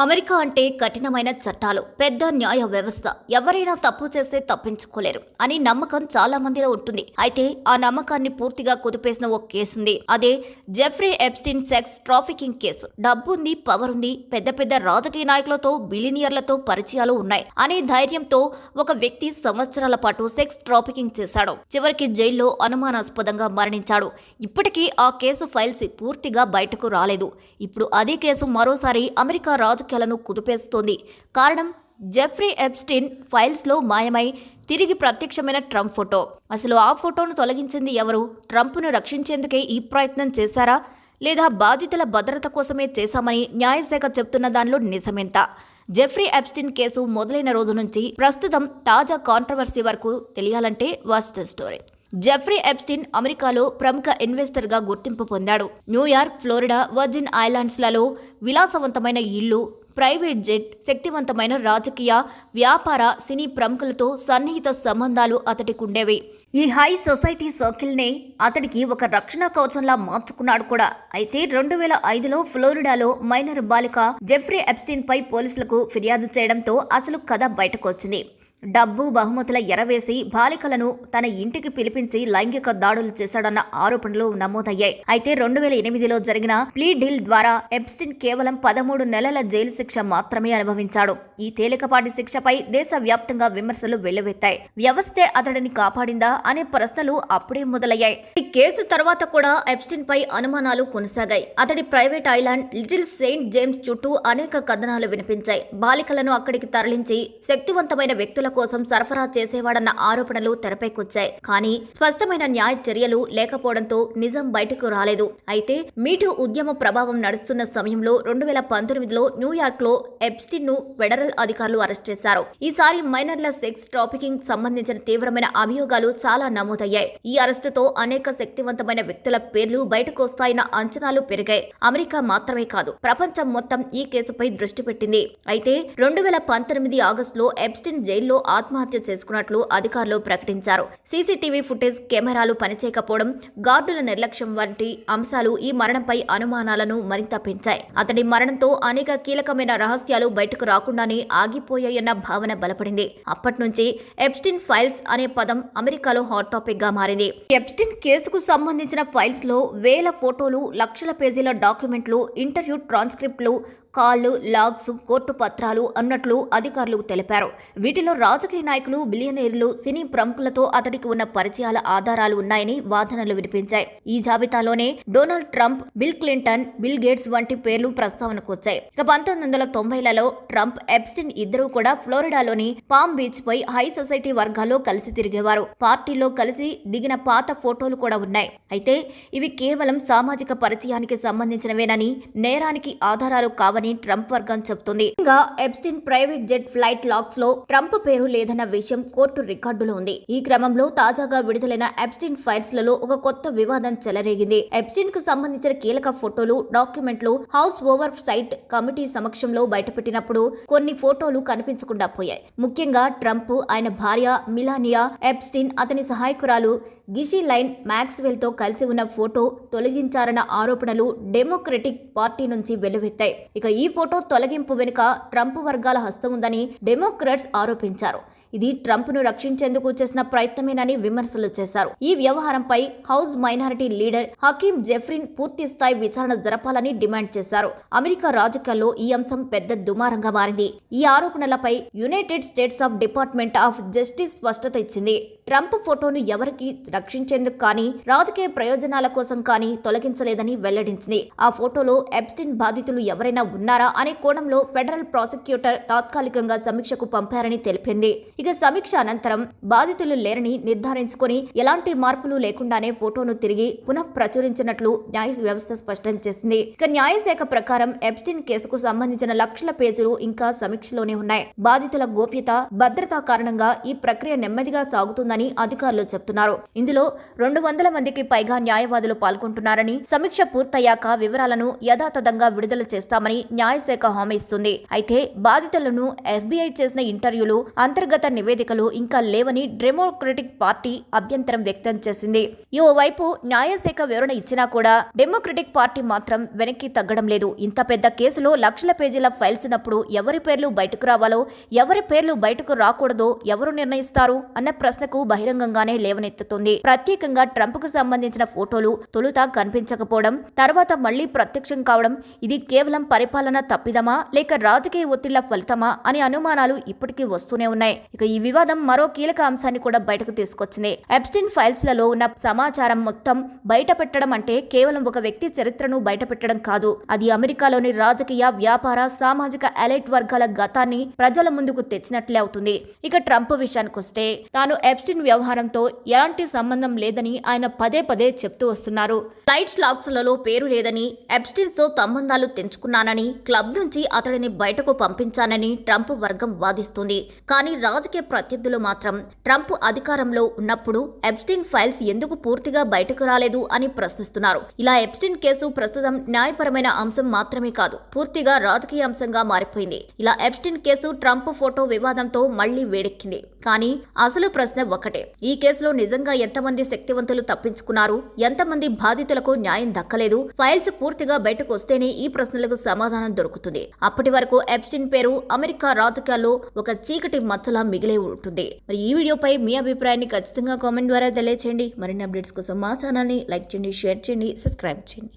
America అంటే కఠినమైన చట్టాలు పెద్ద న్యాయ వ్యవస్థ. ఎవరైనా తప్పు చేస్తే తప్పించుకోలేరు అని నమ్మకం చాలా మందిలో ఉంటుంది. అయితే ఆ నమ్మకాన్ని పూర్తిగా కుదిపేసిన ఒక కేసుంది. అదే Jeffrey Epstein sex trafficking case. డబ్బుంది power ఉంది పెద్ద పెద్ద రాజకీయ నాయకులతో బిలినియర్లతో పరిచయాలు ఉన్నాయి అనే ధైర్యంతో ఒక వ్యక్తి సంవత్సరాల పాటు సెక్స్ ట్రాఫికింగ్ చేశాడు. చివరికి జైల్లో అనుమానాస్పదంగా మరణించాడు. ఇప్పటికీ ఆ కేసు ఫైల్స్ పూర్తిగా బయటకు రాలేదు. ఇప్పుడు అదే కేసు మరోసారి అమెరికా రాజకీయాలను కుదిపేస్తోంది. కారణం జెఫ్రీ ఎప్స్టిన్ ఫైల్స్లో మాయమై తిరిగి ప్రత్యక్షమైన ట్రంప్ ఫోటో. అసలు ఆ ఫోటోను తొలగించింది ఎవరు? ట్రంప్ను రక్షించేందుకే ఈ ప్రయత్నం చేశారా? లేదా బాధితుల భద్రత కోసమే చేశామని న్యాయశాఖ చెప్తున్న దానిలో నిజమెంత? జెఫ్రీ ఎప్స్టిన్ కేసు మొదలైన రోజు నుంచి ప్రస్తుతం తాజా కాంట్రవర్సీ వరకు తెలియాలంటే watch the story. Jeffrey Epstein అమెరికాలో ప్రముఖ ఇన్వెస్టర్గా గుర్తింపు పొందాడు. న్యూయార్క్ ఫ్లోరిడా వర్జిన్ ఐలాండ్స్లలో విలాసవంతమైన ఇల్లు ప్రైవేట్ జెట్ శక్తివంతమైన రాజకీయ వ్యాపార సినీ ప్రముఖులతో సన్నిహిత సంబంధాలు అతడికుండేవి. ఈ హై సొసైటీ సర్కిల్నే అతడికి ఒక రక్షణ కవచంలా మార్చుకున్నాడు కూడా. అయితే రెండు వేల ఐదులో ఫ్లోరిడాలో మైనర్ బాలిక జెఫ్రీ ఎప్స్టిన్ పై పోలీసులకు ఫిర్యాదు చేయడంతో అసలు కథ బయటకు వచ్చింది డబ్బు బహుమతుల ఎరవేసి బాలికలను తన ఇంటికి పిలిపించి లైంగిక దాడులు చేశాడన్న ఆరోపణలు నమోదయ్యాయి. అయితే రెండు వేల ఎనిమిదిలో జరిగిన ప్లీ డీల్ ద్వారా ఎప్స్టిన్ కేవలం పదమూడు నెలల జైలు శిక్ష మాత్రమే అనుభవించాడు. ఈ తేలికపాటి శిక్షపై దేశవ్యాప్తంగా విమర్శలు వెల్లువెత్తాయి. వ్యవస్థే అతడిని కాపాడిందా అనే ప్రశ్నలు అప్పుడే మొదలయ్యాయి. ఈ కేసు తర్వాత కూడా ఎప్స్టిన్ పై అనుమానాలు కొనసాగాయి. అతడి private island little Saint James చుట్టూ అనేక కథనాలు వినిపించాయి. బాలికలను అక్కడికి తరలించి శక్తివంతమైన వ్యక్తుల కోసం సరఫరా చేసేవాడన్న ఆరోపణలు తెరపైకొచ్చాయి. కానీ స్పష్టమైన న్యాయ చర్యలు లేకపోవడంతో నిజం బయటకు రాలేదు. అయితే మీటూ ఉద్యమ ప్రభావం నడుస్తున్న సమయంలో రెండు వేల పంతొమ్మిదిలో న్యూయార్క్లో ఎప్స్టిన్ను ఫెడరల్ అధికారులు అరెస్ట్ చేశారు. ఈసారి మైనర్ల సెక్స్ ట్రాఫికింగ్ సంబంధించిన తీవ్రమైన అభియోగాలు చాలా నమోదయ్యాయి. ఈ అరెస్టుతో అనేక శక్తివంతమైన వ్యక్తుల పేర్లు బయటకు వస్తాయన్న అంచనాలు పెరిగాయి. అమెరికా మాత్రమే కాదు ప్రపంచం మొత్తం ఈ కేసుపై దృష్టి పెట్టింది. అయితే రెండు వేల పంతొమ్మిది ఆగస్టులో ఎప్స్టిన్ జైల్లో ఆత్మహత్య చేసుకున్నట్లు అధికారులు ప్రకటించారు. సీసీటీవీ ఫుటేజ్ కెమెరాలు పనిచేయకపోవడం గార్డుల నిర్లక్ష్యం వంటి అంశాలు ఈ మరణంపై అనుమానాలను మరింత పెంచాయి. అతడి మరణంతో అనేక కీలకమైన రహస్యాలు బయటకు రాకుండానే ఆగిపోయాయన్న భావన బలపడింది. అప్పటి నుంచి ఎప్స్టిన్ ఫైల్స్ అనే పదం అమెరికాలో హాట్ టాపిక్గా మారింది. ఎప్స్టిన్ కేసుకు సంబంధించిన ఫైల్స్లో వేల ఫోటోలు లక్షల పేజీల డాక్యుమెంట్లు ఇంటర్వ్యూ ట్రాన్స్క్రిప్ట్లు కాళ్ళు లాగ్స్ కోర్టు పత్రాలు అన్నట్లు అధికారులు తెలిపారు. వీటిలో రాజకీయ నాయకులు బిలియనీర్లు సినీ ప్రముఖులతో అతడికి ఉన్న పరిచయాల ఆధారాలు ఉన్నాయని వాదనలు వినిపించాయి. ఈ జాబితాలోనే Donald Trump Bill Clinton Bill Gates వంటి పేర్లు ప్రస్తావనకు వచ్చాయి. ఇక పంతొమ్మిది వందల తొంభైలలో ట్రంప్ ఎప్స్టిన్ ఇద్దరూ కూడా ఫ్లోరిడాలోని పామ్ బీచ్ పై హై సొసైటీ వర్గాల్లో కలిసి తిరిగేవారు. పార్టీలో కలిసి దిగిన పాత ఫోటోలు కూడా ఉన్నాయి. అయితే ఇవి కేవలం సామాజిక పరిచయానికి సంబంధించినవేనని నేరానికి ఆధారాలు కావని ట్రంప్ వర్గం చెబుతుంది. ఇంకా ఎప్స్టిన్ ప్రైవేట్ జెట్ ఫ్లైట్ లాక్స్లో ట్రంప్ పేరు లేదన్న విషయం కోర్టు రికార్డులో ఉంది. ఈ క్రమంలో తాజాగా విడుదలైన ఎప్స్టిన్ ఫైల్స్లలో ఒక కొత్త వివాదం చెలరేగింది. ఎప్స్టిన్కు సంబంధించిన కీలక ఫోటోలు డాక్యుమెంట్లు హౌస్ ఓవర్ సైట్ కమిటీ సమక్షంలో బయటపెట్టినప్పుడు కొన్ని ఫోటోలు కనిపించకుండా పోయాయి. ముఖ్యంగా ట్రంప్ ఆయన భార్య మిలానియా ఎప్స్టిన్ అతని సహాయకురాలు గిషి లైన్ మ్యాక్స్వెల్తో కలిసి ఉన్న ఫోటో తొలగించారన్న ఆరోపణలు డెమోక్రటిక్ పార్టీ నుంచి వెల్లువెత్తాయి. ఇక ఈ ఫోటో తొలగింపు వెనుక ట్రంప్ వర్గాల హస్తం ఉందని డెమోక్రాట్స్ ఆరోపించారు. ఇది ట్రంప్ను రక్షించేందుకు చేసిన ప్రయత్నమేనని విమర్శలు చేశారు. ఈ వ్యవహారంపై house minority leader Hakeem Jeffries పూర్తి స్థాయి విచారణ జరపాలని డిమాండ్ చేశారు. అమెరికా రాజకీయాల్లో ఈ అంశం పెద్ద దుమారంగా మారింది. ఈ ఆరోపణలపై United States of Department of Justice స్పష్టత ఇచ్చింది. ట్రంప్ ఫోటోను ఎవరికి రక్షించేందుకు కానీ రాజకీయ ప్రయోజనాల కోసం కానీ తొలగించలేదని వెల్లడించింది. ఆ ఫోటోలో ఎబ్స్టిన్ బాధితులు ఎవరైనా ఉన్నారా అనే కోణంలో ఫెడరల్ ప్రాసిక్యూటర్ తాత్కాలికంగా సమీక్షకు పంపారని తెలిపింది. ఇక సమీక్ష అనంతరం బాధితులు లేరని నిర్ధారించుకొని ఎలాంటి మార్పులు లేకుండానే ఫోటోను తిరిగి పునః ప్రచురించినట్లు న్యాయ వ్యవస్థ స్పష్టం చేసింది. ఇక న్యాయశాఖ ప్రకారం ఎప్స్టిన్ కేసుకు సంబంధించిన లక్షల పేజీలు ఇంకా సమీక్షలోనే ఉన్నాయి. బాధితుల గోప్యత భద్రతా కారణంగా ఈ ప్రక్రియ నెమ్మదిగా సాగుతుందని అధికారులు చెబుతున్నారు ఇందులో రెండు వందల మందికి పైగా న్యాయవాదులు పాల్గొంటున్నారని సమీక్ష పూర్తయ్యాక వివరాలను యథాతథంగా విడుదల చేస్తామని న్యాయశాఖ హామీ ఇస్తుంది. అయితే బాధితులను ఎఫ్బీఐ చేసిన ఇంటర్వ్యూలు అంతర్గత నివేదికలు ఇంకా లేవని డెమోక్రటిక్ పార్టీ అభ్యంతరం వ్యక్తం చేసింది. ఓవైపు న్యాయశాఖ వివరణ ఇచ్చినా కూడా డెమోక్రటిక్ పార్టీ మాత్రం వెనక్కి తగ్గడం లేదు. ఇంత పెద్ద కేసులో లక్షల పేజీల ఫైల్స్ ఉన్నప్పుడు ఎవరి పేర్లు బయటకు రావాలో ఎవరి పేర్లు బయటకు రాకూడదో ఎవరు నిర్ణయిస్తారు అన్న ప్రశ్నకు బహిరంగంగానే లేవనెత్తుతుంది. ప్రత్యేకంగా ట్రంప్కు సంబంధించిన ఫోటోలు తొలుత కనిపించకపోవడం తర్వాత మళ్ళీ ప్రత్యక్షం కావడం ఇది కేవలం పరిపాలన తప్పిదమా? లేక రాజకీయ ఒత్తిళ్ళ ఫలితమా? అనే అనుమానాలు ఇప్పటికీ వస్తూనే ఉన్నాయి. ఇక ఈ వివాదం మరో కీలక అంశాన్ని కూడా బయటకు తీసుకొచ్చింది. ఎప్స్టిన్ ఫైల్స్లలో ఉన్న సమాచారం మొత్తం బయట పెట్టడం అంటే కేవలం ఒక వ్యక్తి చరిత్రను బయట పెట్టడం కాదు. అది అమెరికాలోని రాజకీయ వ్యాపార సామాజిక ఎలైట్ వర్గాల గతాన్ని ప్రజల ముందుకు తెచ్చినట్లే అవుతుంది. ఇక ట్రంప్ విషయానికొస్తే తాను ఎప్స్టిన్ వ్యవహారంతో ఎలాంటి సంబంధం లేదని ఆయన పదే పదే చెప్తూ వస్తున్నారు. లైట్ లాక్స్లలో పేరు లేదని ఎప్స్టిన్తో సంబంధాలు తెంచుకున్నానని క్లబ్ నుంచి అతడిని బయటకు పంపించానని ట్రంప్ వర్గం వాదిస్తుంది. కానీ రాజకీయ ప్రత్యర్థులు మాత్రం ట్రంప్ అధికారంలో ఉన్నప్పుడు ఎప్స్టిన్ ఫైల్స్ ఎందుకు పూర్తిగా బయటకు రాలేదు అని ప్రశ్నిస్తున్నారు. ఇలా ఎప్స్టిన్ కేసు ప్రస్తుతం న్యాయపరమైన అంశం మాత్రమే కాదు పూర్తిగా రాజకీయ అంశంగా మారిపోయింది. ఇలా ఎప్స్టిన్ కేసు ట్రంప్ ఫోటో వివాదంతో మళ్ళీ వేడెక్కింది. కానీ అసలు ప్రశ్న ఒకటే ఈ కేసులో నిజంగా ఎంతమంది శక్తివంతులు తప్పించుకున్నారు? ఎంతమంది బాధితులకు న్యాయం దక్కలేదు? ఫైల్స్ పూర్తిగా బయటకు వస్తేనే ఈ ప్రశ్నలకు సమాధానం దొరుకుతుంది. అప్పటి వరకు ఎప్స్టిన్ పేరు అమెరికా రాజకీయాల్లో ఒక చీకటి మచ్చలా మిగిలే ఉంటుంది. మరి ఈ వీడియోపై మీ అభిప్రాయాన్ని ఖచ్చితంగా కామెంట్ ద్వారా తెలియచేయండి. మరిన్ని అప్డేట్స్ కోసం మా ఛానల్ని లైక్ చేయండి షేర్ చేయండి సబ్స్క్రైబ్ చేయండి.